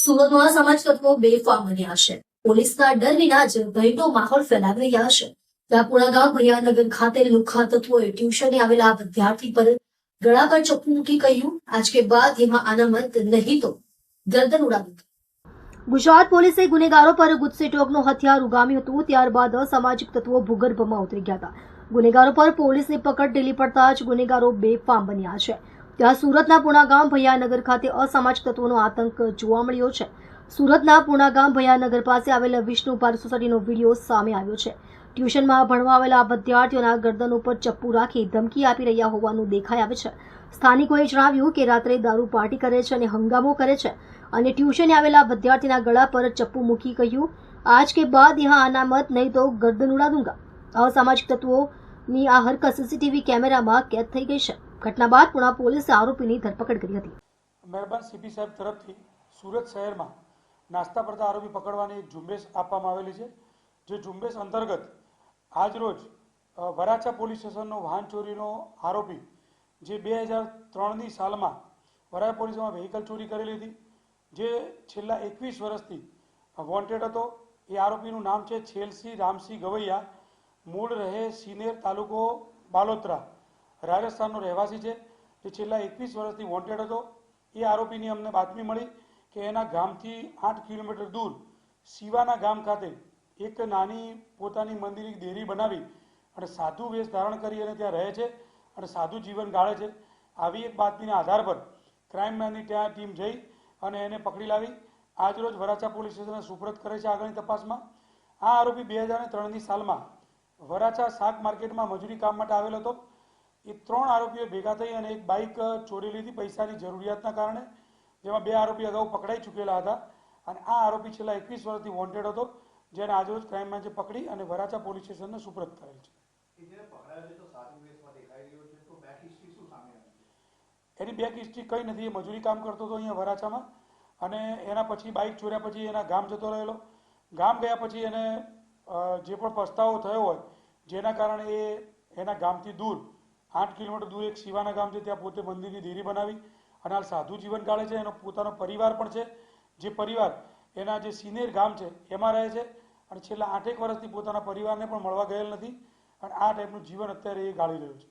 સુરતમાં સમાજ તત્વો બેફામ બન્યા છે. પોલીસના ડર વિના જ ભયનો માહોલ ફેલાવી રહ્યા છે. રાપુરા ગામ ભૈયાનગર ખાતે લુખા તત્વોએ ટ્યુશને આવેલા વિદ્યાર્થી પર ગળા પર ચપ્પુ મૂકી કહ્યું, આજ કે બાદ એમાં અનામત નહીં તો ગરદન ઉડાવી ગુજરાત પોલીસે ગુનેગારો પર ગુસ્સે ટોકનું હથિયાર ઉગામ્યું હતું, ત્યારબાદ અસામાજિક તત્વો ભૂગર્ભમાં ઉતરી ગયા હતા. ગુનેગારો પર પોલીસની પકડ ઢીલી પડતા જ ગુનેગારો બેફામ બન્યા છે. ત્યાં સુરતના પુણાગામ ભૈયાનગર ખાતે અસામાજિક તત્વોનો આતંક જોવા મળ્યો છે. સુરતના પુણાગામ ભૈયાનગર પાસે આવેલા વિષ્ણુ પાર્ક સોસાયટીનો વીડિયો સામે આવ્યો છે. ટ્યુશનમાં ભણવા આવેલા વિદ્યાર્થીઓના ગરદન ઉપર ચપ્પુ રાખી ધમકી આપી રહ્યા હોવાનું દેખાઈ આવે છે. સ્થાનિકોએ જણાવ્યું કે રાત્રે દારૂ પાર્ટી કરે છે અને હંગામો કરે છે અને ટ્યુશને આવેલા વિદ્યાર્થીના ગળા પર ચપ્પુ મૂકી કહ્યું, આજ કે બાદ યહાં અનામત નહીં તો ગરદન ઉડા દૂંગા અસામાજિક તત્વોની આ હરકત સીસીટીવી કેમેરામાં કેદ થઈ ગઈ છે. ઘટના બાદ પુણા પોલીસે આરોપીની ધરપકડ કરી હતી. મહેરબાન સીપી સાહેબ તરફથી સુરત શહેરમાં નાસ્તા પડતા આરોપી પકડવાની ઝુંબેશ આપવામાં આવેલી છે, જે ઝુંબેશ અંતર્ગત આજરોજ વરાછા પોલીસ સ્ટેશનનો વાહન ચોરીનો આરોપી, જે બે હજાર ત્રણની સાલમાં વરાછા પોલીસમાં વ્હીકલ ચોરી કરેલી હતી, જે છેલ્લા એકવીસ વર્ષથી વોન્ટેડ હતો. એ આરોપીનું નામ છે છેલસી રામસિંહ ગવૈયા. મૂળ રહે સિનેર તાલુકો બાલોત્રા. રાજસ્થાનનો રહેવાસી છે. જે છેલ્લા એકવીસ વર્ષથી વોન્ટેડ હતો. એ આરોપીની અમને બાતમી મળી કે એના ગામથી આઠ કિલોમીટર દૂર શિવાના ગામ ખાતે એક નાની પોતાની મંદિરની દેરી બનાવી અને સાધુ વેશ ધારણ કરી અને ત્યાં રહે છે અને સાધુ જીવન ગાળે છે. આવી એક બાતમીના આધાર પર ક્રાઇમ બ્રાન્ચની ત્યાં ટીમ જઈ અને એને પકડી લાવી. આજરોજ વરાછા પોલીસ સ્ટેશને સુપ્રત કરે છે આગળની તપાસમાં. આ આરોપી બે હજાર ત્રણની સાલમાં વરાછા શાક માર્કેટમાં મજૂરી કામ માટે આવેલો હતો. એ ત્રણ આરોપીઓ ભેગા થઈ અને એક બાઇક ચોરી લીધી પૈસાની જરૂરિયાતના કારણે જેમાં બે આરોપી અગાઉ પકડાઈ ચૂકેલા હતા. અને આ આરોપી છેલ્લા એકવીસ વર્ષથી વોન્ટેડ હતો જેને આજરોજ ક્રાઇમ બ્રાન્ચે પકડી અને વરાછા પોલીસ સ્ટેશનને સુપ્રત કરેલ છે. એની બેક હિસ્ટ્રી કઈ નથી. એ મજૂરી કામ કરતો હતો અહીંયા વરાછામાં. અને એના પછી બાઇક ચોર્યા પછી એના ગામ જતો રહેલો. ગામ ગયા પછી એને જે પણ પસ્તાવો થયો હોય જેના કારણે એ એના ગામથી દૂર આઠ કિલોમીટર દૂર એક શિવાના ગામ છે, ત્યાં પોતે મંદિરની દેરી બનાવી અને હાલ સાધુ જીવન ગાળે છે, એનો પોતાનો પરિવાર પણ છે. જે પરિવાર, એના જે સિનેર ગામ છે, એમાં રહે છે અને છેલ્લા આઠેક વર્ષથી પોતાના પરિવારને પણ મળવા ગયેલ નથી અને આ ટાઈપનું જીવન અત્યારે એ ગાળી રહ્યું છે.